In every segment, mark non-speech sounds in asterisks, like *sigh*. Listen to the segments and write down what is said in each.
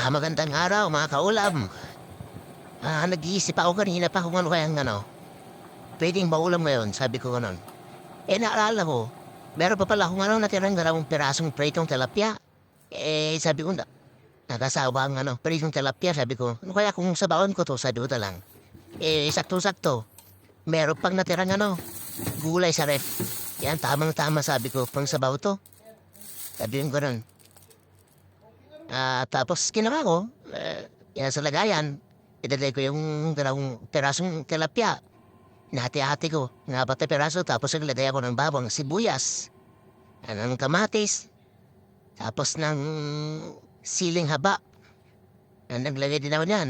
Ah, magandang araw mga kaulam. Ah, nag-iisip ako kanina pa kung ano kayang ano. Pwedeng maulam ngayon, sabi ko ganun. Eh, naalala ko, meron pa pala akong ano natirang dalawang pirasong pritong tilapia. Eh, sabi ko na, nakasawa ang ano, pritong tilapia, sabi ko. Ano kaya kung sabaon ko to, sabi ko na lang. Eh, sakto-sakto, meron pang natirang ano, gulay sa ref. Yan, tamang-tama sabi ko, pang sabaw to. Sabi ko ganun. Ah, tapos ginawa ko, eh, yan sa lagayan, idalay ko yung dalawang perasong tilapia. Nahati-hati ko, ng apat na peraso, tapos naglagay ako ng bawang sibuyas, ng kamatis, tapos ng siling haba. Naglagay din ako niyan.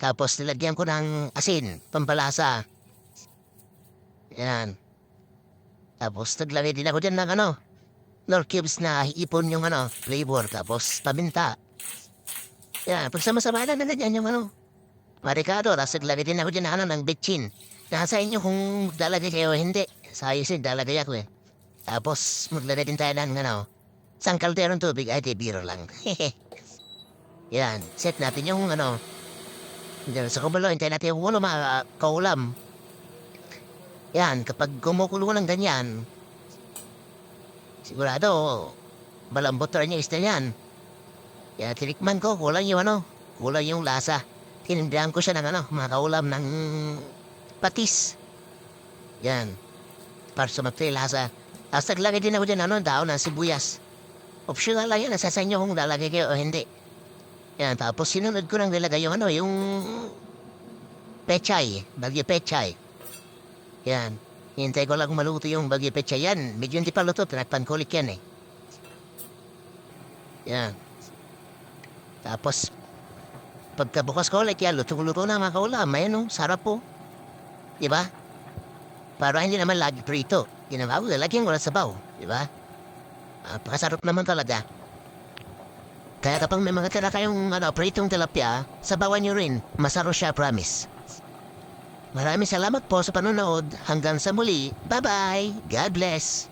Tapos nilagyan ko ng asin, pampalasa. Yan. Tapos naglagay din ako dyan ng ano, Nor cubes na ipon yung ano, flavor, tapos paminta. Yan, pagsama-sama na na dyan yung ano. Marikado, tapos naglagay din ako ng ano, ng bitchin. Nasa inyo kung dalagay kayo o hindi. Sa ayos yun, dalagay ako eh. Tapos maglagay din tayo ng ano, isang kalderong tubig, ay di biro lang. *laughs* Yan, set natin yung ano, sa kubulo, hintayin natin yung ulo mga kaulam. Yan, kapag kumukulo ng ganyan, sigurado, malambot rin yung isda yan. Kaya tinikman ko, kulang yung ano, kulang yung lasa. Tinindahan ko siya ng ano, mga kaulam ng patis. Yan, para sumapti lasa. Tapos naglagay din ako dyan ano, daon ng sibuyas. Optional lang yan, nasa sa inyo kung lalagay kayo o hindi. Yan, tapos sinunod ko nang nilagay yung ano, yung pechay, bagyo pechay. Yan, hintay ko lang maluto yung bagyo pechay yan. Medyo hindi pa luto, ulit yan eh. Yan. Tapos, pagkabukas ko ulit yan, luto-luto na mga kaulam. Ayan o, sarap po. Diba? Para hindi naman lagi prito. Ginawa ko, lalagyan ko na sabaw. Diba? Ah, pakasarap naman talaga. Kaya kapag may mga tira kayong ano, pritong tilapia, sabawan nyo rin. Masarap siya, promise. Maraming salamat po sa panonood. Hanggang sa muli. Bye-bye. God bless.